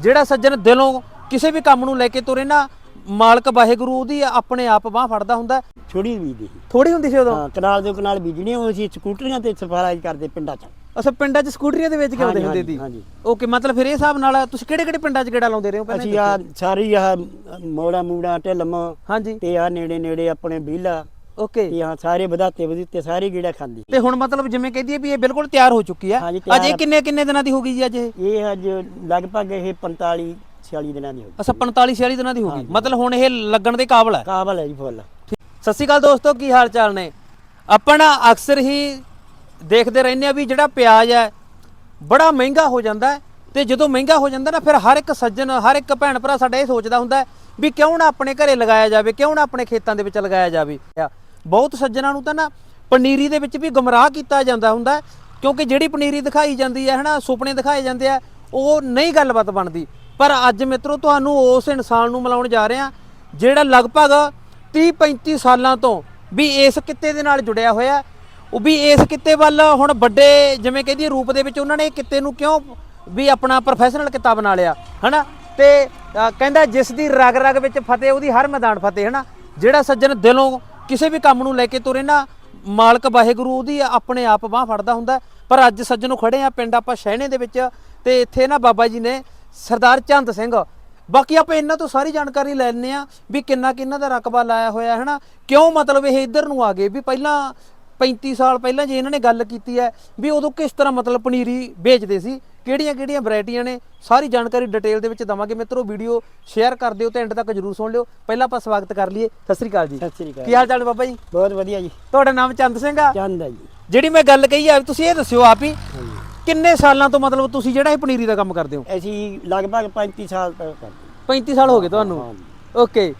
ਜਿਹੜਾ ਸੱਜਣ ਦਿਲੋਂ ਕਿਸੇ ਵੀ ਕੰਮ ਨੂੰ ਲੈ ਕੇ ਤੁਰੇ ਨਾ ਮਾਲਕ ਵਾਹਿਗੁਰੂ ਉਹਦੀ ਆਪਣੇ ਆਪ ਬਾਹ ਫੜਦਾ ਹੁੰਦਾ। ਛੋੜੀ ਬੀਜਦੀ ਸੀ। ਥੋੜੀ ਹੁੰਦੀ ਸੀ ਉਦੋਂ? ਹਾਂ ਕਨਾਲ ਦੇ ਕਨਾਲ ਬੀਜਣੀ ਉਹ ਸੀ ਸਕੂਟਰੀਆਂ ਤੇ ਸਫ਼ਾਈ ਕਰਦੇ ਪਿੰਡਾਂ 'ਚ। ਅਸਾਂ ਪਿੰਡਾਂ 'ਚ ਸਕੂਟਰੀਆਂ ਦੇ ਵਿੱਚ ਕਿਉਂ ਹਾਂਜੀ, ਹੁੰਦੇ ਦੀ ਹਾਂਜੀ। ਓਕੇ ਮਤਲਬ ਫਿਰ ਇਹ ਹਿਸਾਬ ਨਾਲ ਤੁਸੀਂ ਕਿਹੜੇ ਕਿਹੜੇ ਪਿੰਡਾਂ 'ਚ ਗੇੜਾ ਲਾਉਂਦੇ ਰਹੇ ਹੋ ਪਹਿਲਾਂ ਅਸੀਂ ਆ ਸਾਰੀ ਆ ਮੋੜਾ ਮੂੜਾ ਢਿਲਮ ਹਾਂਜੀ। ਤੇ ਆ ਨੇੜੇ ਨੇੜੇ ਆਪਣੇ ਬੀਲਾ ਓਕੇ ਆ ਸਾਰੇ ਵਧਾਤੇ ਵਧੂਤੇ ਸਾਰੇ ਗੀੜਾ ਖਾਂਦੀ ਤੇ ਹੁਣ ਮਤਲਬ ਜਿਵੇਂ ਕਹਦੀ ਹੈ ਵੀ ਇਹ ਬਿਲਕੁਲ ਤਿਆਰ ਹੋ ਚੁੱਕੀ ਆ। ਹਾਂਜੀ, ਅੱਜ ਇਹ। ਕਿੰਨੇ ਕਿੰਨੇ ਦਿਨਾਂ ਦੀ ਹੋ ਗਈ ਜੀ ਅੱਜ ਇਹ? ਇਹ ਅੱਜ ਲਗਭਗ ਇਹ 45 46 ਦਿਨਾਂ ਦੀ ਹੋ ਗਈ। ਅਸਾਂ 45 46 ਦਿਨਾਂ ਦੀ ਹੋ ਗਈ। ਮਤਲਬ ਹੁਣ ਇਹ ਲੱਗਣ ਦੇ ਕਾਬਲ ਹੈ ਕਾਬਲ ਹੈ ਜੀ ਫੁੱਲ। ਸਤਿ ਸ਼੍ਰੀ ਅਕਾਲ ਦੋਸਤੋ ਕੀ ਹਾਲ ਚਾਲ ਨੇ? ਆਪਾਂ ਨਾ ਅਕਸਰ ਹੀ ਦੇਖਦੇ ਰਹਿੰਦੇ ਆ ਵੀ ਜਿਹੜਾ ਪਿਆਜ਼ ਹੈ ਬੜਾ ਮਹਿੰਗਾ ਹੋ ਜਾਂਦਾ ਹੈ। ਤੇ ਜਦੋਂ ਮਹਿੰਗਾ ਹੋ ਜਾਂਦਾ ਨਾ ਫਿਰ ਹਰ ਇੱਕ ਸੱਜਣ ਹਰ ਇੱਕ ਭੈਣ ਭਰਾ ਸਾਡਾ ਇਹ ਸੋਚਦਾ ਹੁੰਦਾ ਹੈ ਵੀ ਕਿਉਂ ਨਾ ਆਪਣੇ ਘਰੇ ਲਗਾਇਆ ਜਾਵੇ ਕਿਉਂ ਨਾ ਆਪਣੇ ਖੇਤਾਂ ਦੇ ਵਿੱਚ ਲਗਾਇਆ ਜਾਵੇ। ਬਹੁਤ ਸੱਜਣਾਂ ਨੂੰ ਤਾਂ ਨਾ ਪਨੀਰੀ ਦੇ ਵਿੱਚ ਵੀ ਗਮਰਾਹ ਕੀਤਾ ਜਾਂਦਾ ਹੁੰਦਾ ਕਿਉਂਕਿ ਜਿਹੜੀ ਪਨੀਰੀ ਦਿਖਾਈ ਜਾਂਦੀ ਹੈ ਹਨਾ ਸੁਪਨੇ ਦਿਖਾਏ ਜਾਂਦੇ ਆ ਉਹ ਨਹੀਂ ਗੱਲਬਾਤ ਬਣਦੀ। ਪਰ ਅੱਜ ਮਿੱਤਰੋ ਤੁਹਾਨੂੰ ਉਸ ਇਨਸਾਨ ਨੂੰ ਮਿਲਾਉਣ ਜਾ ਰਹੇ ਹਾਂ ਜਿਹੜਾ ਲਗਭਗ 30 35 ਸਾਲਾਂ ਤੋਂ ਵੀ ਇਸ ਕਿੱਤੇ ਦੇ ਨਾਲ ਜੁੜਿਆ ਹੋਇਆ ਉਹ ਵੀ ਇਸ ਕਿੱਤੇ ਵੱਲ ਹੁਣ ਵੱਡੇ ਜਿਵੇਂ ਕਹਿੰਦੀ ਰੂਪ ਦੇ ਵਿੱਚ ਉਹਨਾਂ ਨੇ ਕਿੱਤੇ ਨੂੰ ਕਿਉਂ ਵੀ ਆਪਣਾ ਪ੍ਰੋਫੈਸ਼ਨਲ ਕਿੱਤਾ ਬਣਾ ਲਿਆ ਹਨਾ? ਤੇ ਅ, ਕਹਿੰਦਾ ਜਿਸ ਦੀ ਰਗ ਰਗ ਵਿੱਚ ਫਤਿਹ ਉਹਦੀ ਹਰ ਮੈਦਾਨ ਫਤਿਹ ਹਨਾ? ਜਿਹੜਾ ਸੱਜਣ ਦਿਲੋਂ ਕਿਸੇ ਵੀ ਕੰਮ ਨੂੰ ਲੈ ਕੇ ਤੁਰੇ ਨਾ, ਮਾਲਕ ਵਾਹਿਗੁਰੂ ਉਹਦੀ ਆਪਣੇ ਆਪ ਬਾਹ ਫੜਦਾ ਹੁੰਦਾ। ਪਰ ਅੱਜ ਸੱਜਣੋਂ ਖੜੇ ਆ, ਪਿੰਡ ਆਪਾਂ ਸ਼ਹਿਣੇ ਦੇ ਵਿੱਚ, ਤੇ ਇੱਥੇ ਨਾ ਬਾਬਾ ਜੀ ਨੇ ਸਰਦਾਰ ਚੰਦ ਸਿੰਘ। ਬਾਕੀ ਆਪਾਂ ਇਹਨਾਂ ਤੋਂ ਸਾਰੀ ਜਾਣਕਾਰੀ ਲੈ ਲੈਂਦੇ ਆ ਵੀ ਕਿੰਨਾ ਕਿੰਨਾ ਦਾ ਰਕਬਾ ਲਾਇਆ ਹੋਇਆ ਹੈ ਨਾ। ਕਿਉਂ ਮਤਲਬ ਇਹ ਇੱਧਰ ਨੂੰ ਆ ਗਏ? ਵੀ ਪਹਿਲਾਂ 35 ਸਾਲ ਪਹਿਲਾਂ ਜੇ ਇਹਨਾਂ ਨੇ ਗੱਲ ਕੀਤੀ ਹੈ ਵੀ ਉਦੋਂ ਕਿਸ ਤਰ੍ਹਾਂ ਮਤਲਬ ਪਨੀਰੀ ਵੇਚਦੇ ਸੀ ਕਿਹੜੀਆਂ ਕਿਹੜੀਆਂ ਵੈਰਾਈਟੀਆਂ ਨੇ ਸਾਰੀ ਜਾਣਕਾਰੀ ਡਿਟੇਲ ਦੇ ਵਿੱਚ ਦਵਾਂਗੇ। ਮਿੱਤਰੋ ਵੀਡੀਓ ਸ਼ੇਅਰ ਕਰ ਦਿਓ ਤੇ ਐਂਡ ਤੱਕ ਜਰੂਰ ਸੁਣ ਲਿਓ। ਪਹਿਲਾਂ ਆਪਾਂ ਸਵਾਗਤ ਕਰ ਲਈਏ। ਸਤਿ ਸ੍ਰੀ ਅਕਾਲ ਜੀ। ਸਤਿ ਸ੍ਰੀ ਅਕਾਲ ਕੀ ਹਾਲ ਚਾਲ ਬਾਬਾ ਜੀ? ਬਹੁਤ ਵਧੀਆ ਜੀ। ਤੁਹਾਡਾ ਨਾਮ ਚੰਦ ਸਿੰਘ ਆ? ਚੰਦ ਹੈ ਜੀ। ਜਿਹੜੀ ਮੈਂ ਗੱਲ ਕਹੀ ਆ ਤੁਸੀਂ ਇਹ ਦੱਸਿਓ ਆਪ ਹੀ ਕਿੰਨੇ ਸਾਲਾਂ ਤੋਂ ਮਤਲਬ ਤੁਸੀਂ ਜਿਹੜਾ ਇਹ ਪਨੀਰੀ ਦਾ ਕੰਮ ਕਰਦੇ ਹੋ? ਅਸੀਂ ਲਗਭਗ 35 ਸਾਲ ਤੱਕ ਕਰਦੇ 35 ਸਾਲ ਹੋ ਗਏ ਤੁਹਾਨੂੰ? ਓਕੇ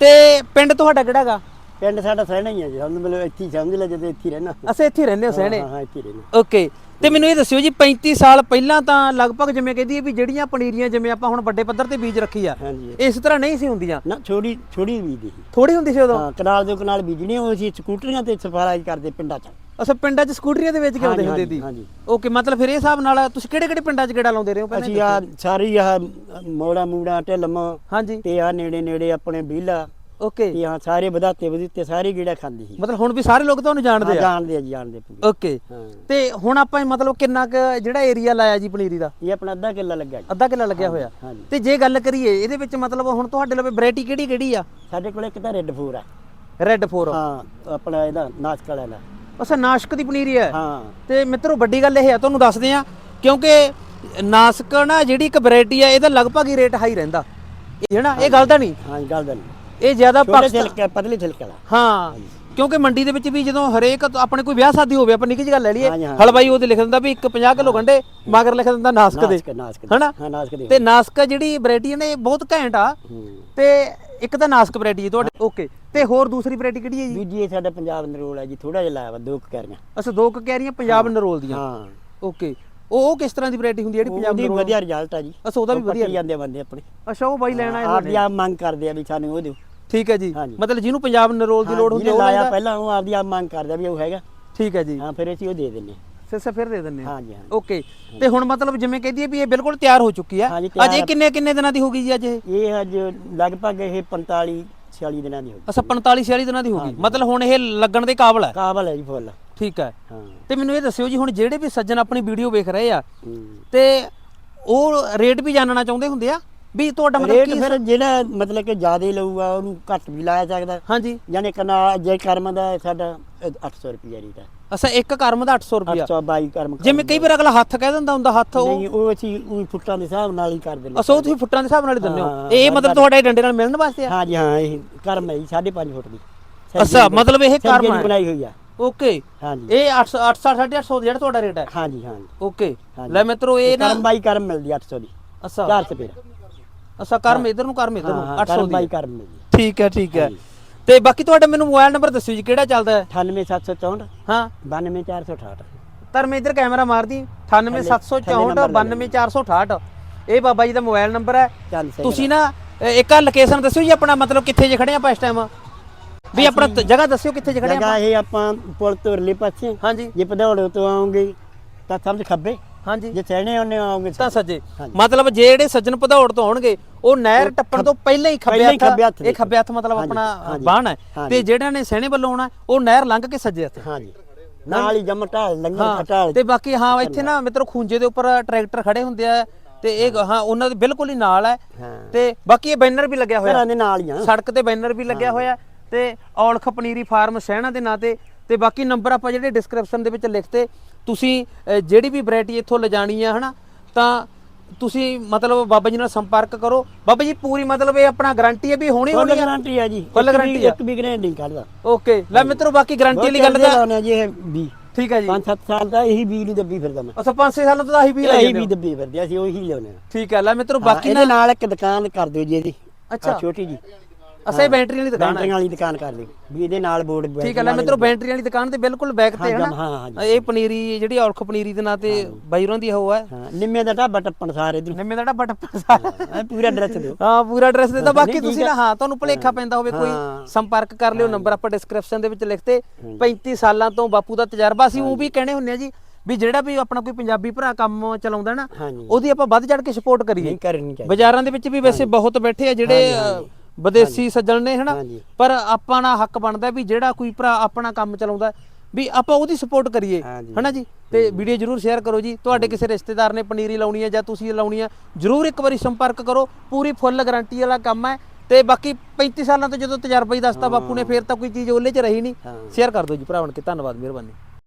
ਤੇ ਪਿੰਡ ਤੁਹਾਡਾ ਕਿਹੜਾਗਾ ਪਿੰਡ ਸਾਡਾ ਸਹਿਣਾ ਹੀ ਹੈ ਜੀ ਸਾਨੂੰ ਮਤਲਬ ਇੱਥੇ ਹੀ ਸਮਝ ਲੈ ਜਦੋਂ ਇੱਥੇ ਹੀ ਰਹਿਣਾ। ਅਸੀਂ ਇੱਥੇ ਹੀ ਰਹਿੰਦੇ ਹਾਂ ਸਹਿਣੇ। ਹਾਂ ਹਾਂ ਇੱਥੇ ਹੀ। ਰਹਿਣਾ ਓਕੇ ਤੇ ਮੈਨੂੰ ਇਹ ਦੱਸਿਓ ਜੀ 35 ਸਾਲ ਪਹਿਲਾਂ ਤਾਂ ਲਗਭਗ ਜਿਵੇਂ ਕਹਦੀ ਵੀ ਜਿਹੜੀਆਂ ਪਨੀਰੀਆਂ ਜਿਵੇਂ ਆਪਾਂ ਹੁਣ ਵੱਡੇ ਪੱਧਰ ਤੇ ਬੀਜ ਰੱਖੀ ਆ ਹਾਂਜੀ। ਇਸ ਤਰ੍ਹਾਂ ਨਹੀਂ ਸੀ ਹੁੰਦੀਆਂ। ਨਾ ਛੋੜੀ ਛੋੜੀ ਬੀਜਦੀ ਸੀ। ਥੋੜੀ ਹੁੰਦੀ ਸੀ ਉਦੋਂ? ਹਾਂ ਕਨਾਲ ਦੇ ਕਨਾਲ ਬੀਜਣੀ ਉਹ ਸੀ ਸਕੂਟਰੀਆਂ ਤੇ ਸਫ਼ਾਈ ਕਰਦੇ ਪਿੰਡਾਂ 'ਚ। ਅਸਾਂ ਪਿੰਡਾਂ 'ਚ ਸਕੂਟਰੀਆਂ ਦੇ ਵਿੱਚ ਕਿਉਂ ਹਾਂਜੀ, ਹੁੰਦੇ ਦੀ ਹਾਂਜੀ। ਓਕੇ ਮਤਲਬ ਫਿਰ ਇਹ ਹਿਸਾਬ ਨਾਲ ਤੁਸੀਂ ਕਿਹੜੇ ਕਿਹੜੇ ਪਿੰਡਾਂ 'ਚ ਗੇੜਾ ਲਾਉਂਦੇ ਰਹੇ ਹੋ ਪਹਿਲਾਂ ਅਸੀਂ ਆ ਸਾਰੀ ਆ ਮੋੜਾ ਮੂੜਾ ਢਿਲਮ ਹਾਂਜੀ। ਤੇ ਆ ਨੇੜੇ ਨੇੜੇ ਆਪਣੇ ਬੀਲਾ ਓਕੇ ਤੇ ਆ ਸਾਰੇ ਵਧਾਤੇ ਵਧੂਤੇ ਸਾਰੇ ਗੀੜਾ ਖਾਂਦੀ ਸੀ। ਮਤਲਬ ਹੁਣ ਵੀ ਸਾਰੇ ਲੋਕ ਤੁਹਾਨੂੰ ਹਾਂ, ਜਾਣਦੇ ਆ? ਜਾਣਦੇ ਆ ਜੀ ਜਾਣਦੇ ਪੂਰੇ। ਓਕੇ ਹਾਂ। ਤੇ ਹੁਣ ਆਪਾਂ ਮਤਲਬ ਕਿੰਨਾ ਕੁ ਜਿਹੜਾ ਏਰੀਆ ਲਾਇਆ ਜੀ ਪਨੀਰੀ ਦਾ? ਇਹ ਆਪਣਾ ਅੱਧਾ ਕਿੱਲਾ ਲੱਗਾ ਜੀ। ਅੱਧਾ ਕਿੱਲਾ ਲੱਗਿਆ ਹੋਇਆ। ਹਾਂਜੀ। ਤੇ ਜੇ ਗੱਲ ਕਰੀਏ ਇਹਦੇ ਵਿੱਚ ਮਤਲਬ ਹੁਣ ਤੁਹਾਡੇ ਲਵੇ ਵੈਰਾਈਟੀ ਕਿਹੜੀ ਕਿਹੜੀ ਆ? ਸਾਡੇ ਕੋਲ ਇੱਕ ਤਾਂ ਰੈੱਡ ਫੋਰ ਆ। ਰੈੱਡ 4 ਹਾਂ ਆਪਣਾ ਇਹਦਾ ਨਾਸ਼ਕ ਵਾਲਾ ਦਾ। ਅਸਾਂ ਨਾਸ਼ਕ ਦੀ ਪਨੀਰੀ ਹੈ? ਹਾਂ। ਤੇ ਮਿੱਤਰੋ ਵੱਡੀ ਗੱਲ ਇਹ ਆ ਤੁਹਾਨੂੰ ਦੱਸਦੇ ਆ ਕਿਉਂਕਿ ਨਾਸਕ ਨਾ ਜਿਹੜੀ ਇੱਕ ਵੈਰਾਈਟੀ ਆ ਇਹਦਾ ਲਗਭਗ ਹੀ ਰੇਟ ਹਾਈ ਰਹਿੰਦਾ। ਇਹ ਹੈ ਨਾ ਇਹ ਗੱਲ ਤਾਂ ਨਹੀਂ? ਹਾਂ ਗੱਲ ਦਾ ਨਹੀਂ। ਇਹ ਜ਼ਿਆਦਾ ਪਾਕਿਸਤਾਨ ਛਿਲਕੇ ਪਤਲੇ ਛਿਲਕੇ ਵਾਲਾ। ਹਾਂ ਕਿਉਂਕਿ ਮੰਡੀ ਦੇ ਵਿੱਚ ਵੀ ਜਦੋਂ ਹਰੇਕ ਆਪਣੇ ਕੋਈ ਵਿਆਹ ਸ਼ਾਦੀ ਹੋਵੇ ਆਪਾਂ ਨਿੱਕੀ ਜਿਹੀ ਗੱਲ ਲੈ ਲਈਏ ਹਾਂਜੀ, ਹਾਂ। ਹਲਵਾਈ ਉਹਦੇ ਲਿਖ ਦਿੰਦਾ ਵੀ ਇੱਕ 50 ਕਿਲੋ ਗੰਡੇ ਮਗਰ ਲਿਖ ਦਿੰਦਾ ਨਾਸਕ ਦੇ। ਨਾਸ਼ਕ ਨਾਸ਼ਕ ਦੇ। ਹਨਾ? ਹਾਂ ਨਾਸ਼ਕ ਦੇ। ਤੇ ਨਾਸਕ ਜਿਹੜੀ ਵੈਰਾਈਟੀ ਨੇ ਇਹ ਬਹੁਤ ਘੈਂਟ ਆ। ਹੂੰ। ਤੇ ਇੱਕ ਤਾਂ ਨਾਸਕ ਵੈਰਾਈਟੀ ਹੈ ਤੁਹਾਡੇ ਓਕੇ। ਤੇ ਹੋਰ ਦੂਸਰੀ ਵੈਰਾਈਟੀ ਕਿਹੜੀ ਹੈ ਜੀ? ਦੂਜੀ ਇਹ ਸਾਡਾ ਪੰਜਾਬ ਨਰੋਲ ਹੈ ਜੀ ਥੋੜਾ ਜਿਹਾ ਲਾਇਆ ਵਾ ਦੋ ਕੁ ਕਰੀਆਂ। ਅਸਾਂ ਦੋ ਕੁ ਕਹਿ ਰਹੀਆਂ ਪੰਜਾਬ ਨਰੋਲ ਦੀਆਂ। ਹਾਂ। ਓਕੇ। ਉਹ ਉਹ ਕਿਸ ਤਰ੍ਹਾਂ ਦੀ ਵੈਰਾਈਟੀ ਹੁੰਦੀ ਹੈ ਜਿਹੜੀ ਪੰਜਾਬ ਨਰੋਲ? ਵਧੀਆ ਰਿਜ਼ਲਟ ਆ ਜੀ। ਅੱਛਾ ਉਹਦਾ ਵੀ ਉਹ ਵਧੀਆ ਜਾਂਦੇ ਆ ਬੰਦੇ ਆਪਣੇ। ਅੱਛਾ ਉਹ ਬਾਈ ਲੈਣ ਆਏ ਹੋਏ ਆਪ ਨੇ। ਦੀ ਆਪ ਮੰਗ ਕਰਦੇ ਆ ਵੀ ਸਾਨੂੰ ਉਹ ਦਿਓ। ਠੀਕ ਹੈ ਜੀ। ਹਾਂਜੀ। ਮਤਲਬ ਜਿਹਨੂੰ ਪੰਜਾਬ ਨਰੋਲ ਦੀ ਲੋੜ ਹੁੰਦੀ ਜਿਹਨੇ ਉਹ ਲਾਇਆ। ਲੈਂਦਾ ਪਹਿਲਾਂ ਉਹ ਆਪਦੀ ਆਪ ਮੰਗ ਕਰਦਾ ਵੀ ਉਹ ਹੈਗਾ। ਠੀਕ ਹੈ ਜੀ। ਹਾਂ ਫਿਰ ਅਸੀਂ ਉਹ ਦੇ ਦਿੰਨੇ ਫਿਰ ਸੇ ਫਿਰ ਦੇ ਦਿੰਨੇ ਆ ਹਾਂਜੀ ਹਾਂ ਓਕੇ। ਤੇ ਹੁਣ ਮਤਲਬ ਜਿਵੇਂ ਕਹਦੀ ਵੀ ਇਹ ਬਿਲਕੁਲ ਤਿਆਰ ਹੋ ਚੁੱਕੀ ਆ ਹਾਂਜੀ, ਅੱਜ ਇਹ। ਕਿੰਨੇ ਕਿੰਨੇ ਦਿਨਾਂ ਦੀ ਹੋ ਗਈ ਜੀ ਅੱਜ ਇਹ? ਇਹ ਅੱਜ ਲਗਭਗ ਇਹ 45 46 ਦਿਨਾਂ ਦੀ ਹੋ ਗਈ। ਅਸਾਂ 45 46 ਦਿਨਾਂ ਦੀ ਹੋ ਗਈ। ਮਤਲਬ ਹੁਣ ਇਹ ਲੱਗਣ ਦੇ ਕਾਬਲ ਹੈ? ਕਾਬਲ ਹੈ ਜੀ ਫੁੱਲ। ਠੀਕ ਹੈ। ਹਾਂ। ਤੇ ਮੈਨੂੰ ਇਹ ਦੱਸਿਓ ਜੀ ਹੁਣ ਜਿਹੜੇ ਵੀ ਸੱਜਣ ਆਪਣੀ ਵੀਡੀਓ ਵੇਖ ਰਹੇ ਆ ਹੂੰ। ਤੇ ਉਹ ਰੇਟ ਵੀ ਜਾਣਨਾ ਚਾਹੁੰਦੇ ਹੁੰਦੇ ਆ? ਵੀ ਤੁਹਾਡਾ ਮਤਲਬ ਰੇਟ ਕੀ ਫਿਰ ਜਿਹੜਾ ਮਤਲਬ ਕਿ ਜ਼ਿਆਦਾ ਲਊਗਾ ਉਹਨੂੰ ਘੱਟ ਵੀ ਲਾਇਆ ਸਕਦਾ। ਹਾਂਜੀ। ਯਾਨੀ ਕਨਾਲ ਜੇ ਕਰਮ ਦਾ ਸਾਡਾ ਇਹ 800 ਰੁਪਿਆ ਰੇਟ ਹੈ। ਅਸਾਂ ਇੱਕ ਕਰਮ ਦਾ 800 ਰੁਪਿਆ 822 ਕਰਮ ਜਿਵੇਂ ਕਈ ਵਾਰ ਅਗਲਾ ਹੱਥ ਕਹਿ ਦਿੰਦਾ ਹੁੰਦਾ ਹੱਥ ਉਹ ਨਹੀਂ ਉਹ ਅਸੀਂ ਉਹ ਫੁੱਟਾਂ ਦੇ ਹਿਸਾਬ ਨਾਲ ਹੀ ਕਰ ਦਿੰਦੇ ਅਸੋ ਤੁਸੀਂ ਫੁੱਟਾਂ ਦੇ ਹਿਸਾਬ ਨਾਲ ਹੀ ਦਿੰਦੇ ਹੋ। ਇਹ ਮਤਲਬ ਤੁਹਾਡੇ ਡੰਡੇ ਨਾਲ ਮਿਲਣ ਵਾਸਤੇ ਆ? ਹਾਂ ਜੀ ਹਾਂ ਇਹ ਕਰਮ ਹੈ ਜੀ 5.5 ਫੁੱਟ ਦੀ। ਅੱਛਾ ਮਤਲਬ ਇਹ ਕਰਮ ਹੈ? ਬਣਾਈ ਹੋਈ ਆ। ਓਕੇ। ਹਾਂ ਜੀ ਇਹ 800 800 850 ਜਿਹੜਾ ਤੁਹਾਡਾ ਰੇਟ ਹੈ? ਹਾਂ ਜੀ ਹਾਂ ਜੀ ਓਕੇ। ਹਾਂਜੀ। ਲੈ ਮਿੱਤਰੋ ਇਹ ਨਾ ਕਰਮ ਬਾਈ ਕਰਮ ਮਿਲਦੀ 800 ਦੀ। ਅੱਛਾ। 4 ਰੁਪਏ ਅੱਛਾ ਕਰਮ ਇਧਰ ਨੂੰ ਕਰਮ ਇਧਰ ਨੂੰ ਹਾਂ 800 ਕਰਮ ਦੀ ਬਾਈ ਕਰਮ ਮਿਲਦੀ ਠੀਕ ਹੈ ਠੀਕ ਹੈ। ਤੇ ਬਾਕੀ ਤੁਹਾਡਾ ਮੈਨੂੰ ਮੋਬਾਈਲ ਨੰਬਰ ਦੱਸਿਓ ਜੀ ਕਿਹੜਾ ਚੱਲਦਾ ਹੈ? 98764 ਹਾਂ। 92468 ਤਰ ਮੈਂ ਇਧਰ ਕੈਮਰਾ ਮਾਰਦੀ 98764 92468 ਇਹ ਬਾਬਾ ਜੀ ਦਾ ਮੋਬਾਈਲ ਨੰਬਰ ਹੈ। ਤੁਸੀਂ ਨਾ ਇੱਕ ਆ ਲੋਕੇਸ਼ਨ ਦੱਸਿਓ ਜੀ ਆਪਣਾ ਮਤਲਬ ਕਿੱਥੇ ਜੇ ਖੜੇ ਆਪਾਂ ਇਸ ਟਾਈਮ ਵੀ ਆਪਣਾ ਜਗ੍ਹਾ ਦੱਸਿਓ ਕਿੱਥੇ ਜੇ ਖੜੇ ਜਗ੍ਹਾ ਆਪਾਂ। ਇਹ ਆਪਾਂ ਪੁਲ ਤੋਂ ਪਾਸੇ। ਹਾਂਜੀ। ਜੇ ਪਧੌੜੇ ਤੋਂ ਆਉਂਗੇ ਤਾਂ ਸਮਝ ਖੱਬੇ। ਹਾਂਜੀ। ਜੇ ਸੈਣੇ ਉਹਨੇ ਆਉਂਗੇ ਤਾਂ ਸੱਜੇ। ਮਤਲਬ ਜਿਹੜੇ ਸੱਜਣ ਭਦੌੜ ਤੋਂ ਆਉਣਗੇ ਉਹ ਨਹਿਰ ਟੱਪਣ ਤੋਂ ਪਹਿਲਾਂ ਹੀ ਖੱਬੇ ਹੱਥ ਇਹ। ਖੱਬੇ ਹੱਥ ਮਤਲਬ ਆਪਣਾ ਬਾਣ ਹੈ। ਤੇ ਜਿਹੜਿਆਂ ਨੇ ਸਹਿਣੇ ਵੱਲੋਂ ਆਉਣਾ ਉਹ ਨਹਿਰ ਲੰਘ ਕੇ ਸੱਜੇ ਹੱਥ। ਹਾਂਜੀ। ਨਾਲ ਹੀ ਜੰਮ ਢਾਲ ਹਾਂ। ਢਾਲ ਤੇ ਬਾਕੀ ਹਾਂ ਇੱਥੇ ਨਾ ਮਿੱਤਰੋ ਖੂੰਜੇ ਦੇ ਉੱਪਰ ਟਰੈਕਟਰ ਖੜੇ ਹੁੰਦੇ ਆ ਤੇ ਇਹ ਹਾਂ ਉਹਨਾਂ ਦੇ ਬਿਲਕੁਲ ਹੀ ਨਾਲ ਹੈ। ਹਾਂ। ਤੇ ਬਾਕੀ ਇਹ ਬੈਨਰ ਵੀ ਲੱਗਿਆ ਹੋਇਆ। ਘਰਾਂ ਦੇ ਨਾਲ ਹੀ ਆ। ਸੜਕ ਤੇ ਬੈਨਰ ਵੀ ਲੱਗਿਆ ਹੋਇਆ। ਤੇ ਔਲਖ ਪਨੀਰੀ ਫਾਰਮ ਸਹਿਣਾ ਦੇ ਨਾਂ ਤੇ ਤੇ ਬਾਕੀ ਨੰਬਰ ਆਪਾਂ ਜਿਹੜੇ ਡਿਸਕ੍ਰਿਪਸ਼ਨ ਦੇ ਵਿੱਚ ਲਿਖਤੇ ਤੁਸੀਂ ਜਿਹੜੀ ਵੀ ਵੈਰਾਈਟੀ ਇੱਥੋਂ ਲਿਜਾਣੀ ਆ ਹਨਾ ਤਾਂ ਤੁਸੀਂ ਮਤਲਬ ਬਾਬਾ ਜੀ ਨਾਲ ਸੰਪਰਕ ਕਰੋ। ਬਾਬਾ ਜੀ ਪੂਰੀ ਮਤਲਬ ਇਹ ਆਪਣਾ ਗਾਰੰਟੀ ਹੈ ਵੀ ਹੋਣੀ ਹੋਣੀ ਗਾਰੰਟੀ ਹੈ ਜੀ। ਫੁੱਲ ਆ। ਇੱਕ ਵੀ ਗਰੰਟੀ ਨਹੀਂ ਕੱਢਦਾ ਓਕੇ ਲੈ ਮਿੱਤਰੋ ਬਾਕੀ ਗਾਰੰਟੀ ਵਾਲੀ ਗੱਲ ਲਾਉਣੇ ਜੀ ਇਹ ਵੀ। ਠੀਕ ਹੈ ਜੀ। 5-7 ਸਾਲ ਦਾ ਇਹੀ ਬੀਜ ਨੂੰ ਦੱਬੀ ਫਿਰਦਾ ਮੈਂ। ਅਸਾਂ 5-6 ਸਾਲਾਂ ਤੋਂ ਤਾਂ ਆਹੀ ਵੀ ਲੈ ਇਹੀ ਹੋ। ਦੱਬੀ ਫਿਰਦੇ ਅਸੀਂ ਉਹੀ ਲਿਆਉਣੇ ਆ। ਠੀਕ ਹੈ ਲੈ ਮਿੱਤਰੋ ਬਾਕੀ ਨਾਲ ਇੱਕ ਦੁਕਾਨ ਕਰ ਦਿਓ ਜੀ ਇਹਦੀ। ਅੱਛਾ। ਛੋਟੀ ਜੀ। ਅਸਾਂ ਬੈਟਰੀ ਵਾਲੀ ਦੁਕਾਨ ਹੈ। ਬੈਂਟਰੀਆਂ ਵਾਲੀ ਦੁਕਾਨ ਕਰ ਦਿਓ ਵੀ ਇਹਦੇ ਨਾਲ ਬੋਰਡ ਠੀਕ ਹੈ ਲੈ ਮਿੱਤਰੋ ਬੈਟਰੀ ਵਾਲੀ ਦੁਕਾਨ ਤੇ ਬਿਲਕੁਲ ਬੈਕ ਤੇ ਹੈ ਹਾਂ, ਨਾ? ਹਾਂ, ਹਾਂ ਜੀ। ਇਹ ਪਨੀਰੀ ਜਿਹੜੀ ਔਲਖ ਪਨੀਰੀ ਦੇ ਨਾਂ ਤੇ ਬਾਈਰੋਂ ਦੀ ਹੈ। ਹਾਂ ਨਿੰਮੇ ਦਾ ਢਾਬਾ ਟੱਪਣ ਸਾਰੇ ਇਧਰ। ਨਿੰਮੇ ਦਾ ਢਾਬਾ ਟੱਪਾ ਸਾਰਾ। ਪੂਰਾ ਐਡਰੈਸ ਦਿਓ। ਹਾਂ ਪੂਰਾ ਐਡਰੈਸ ਦੇ ਤਾਂ ਬਾਕੀ ਤੁਸੀਂ ਨਾ ਹਾਂ ਤੁਹਾਨੂੰ ਭੁਲੇਖਾ ਪੈਂਦਾ ਹੋਵੇ ਕੋਈ ਹਾਂ। ਸੰਪਰਕ ਕਰ ਲਿਓ ਨੰਬਰ ਆਪਾਂ ਡਿਸਕ੍ਰਿਪਸ਼ਨ ਦੇ ਵਿੱਚ ਲਿਖਤੇ 35 ਸਾਲਾਂ ਤੋਂ ਬਾਪੂ ਦਾ ਤਜਰਬਾ ਸੀ ਉਹ ਵੀ ਕਹਿਣੇ ਹੁੰਨੇ ਆ ਜੀ ਵੀ ਜਿਹੜਾ ਵੀ ਆਪਣਾ ਕੋਈ ਪੰਜਾਬੀ ਭਰਾ ਕੰਮ ਚਲਾਉਂਦਾ ਨਾ ਹਾਂਜੀ ਉਹਦੀ ਆਪਾਂ ਵੱਧ ਚੜ ਕੇ ਸਪੋਰਟ ਕਰੀਏ। ਨਹੀਂ ਕਰਨੀ ਚਾਹੀਦੀ। ਬਾਜ਼ਾਰਾਂ ਦੇ ਵਿੱਚ ਵੀ ਵੈਸੇ ਬਹੁਤ ਬੈਠੇ ਆ ਜਿਹੜੇ ਅ, ਵਿਦੇਸੀ ਸੱਜਣ ਨੇ ਹਨਾ? ਹਾਂਜੀ। ਪਰ ਆਪਾਂ ਨਾਲ ਹੱਕ ਬਣਦਾ ਵੀ ਜਿਹੜਾ ਕੋਈ ਭਰਾ ਆਪਣਾ ਕੰਮ ਚਲਾਉਂਦਾ ਵੀ ਆਪਾਂ ਉਹਦੀ ਸਪੋਰਟ ਕਰੀਏ ਹਾਂਜੀ। ਹਨਾ ਜੀ? ਤੇ ਵੀਡੀਓ ਜਰੂਰ ਸ਼ੇਅਰ ਕਰੋ ਜੀ। ਤੁਹਾਡੇ ਕਿਸੇ ਰਿਸ਼ਤੇਦਾਰ ਨੇ ਪਨੀਰੀ ਲਾਉਣੀ ਹੈ ਜਾਂ ਤੁਸੀਂ ਲਾਉਣੀ ਹੈ ਜਰੂਰ ਇੱਕ ਵਾਰੀ ਸੰਪਰਕ ਕਰੋ। ਪੂਰੀ ਫੁੱਲ ਗਾਰੰਟੀ ਵਾਲਾ ਕੰਮ ਹੈ। ਤੇ ਬਾਕੀ 35 ਸਾਲਾਂ ਤੋਂ ਜਦੋਂ ਤਜਰਬਾ ਹੀ ਦੱਸਤਾ ਬਾਪੂ ਨੇ ਫੇਰ ਤਾਂ ਕੋਈ ਚੀਜ਼ ਉਹਲੇ 'ਚ ਰਹੀ ਨਹੀਂ। ਹਾਂ। ਸ਼ੇਅਰ ਕਰ ਦਿਓ ਜੀ ਭਰਾ ਬਣ ਕੇ। ਧੰਨਵਾਦ ਮਿਹਰਬਾਨੀ।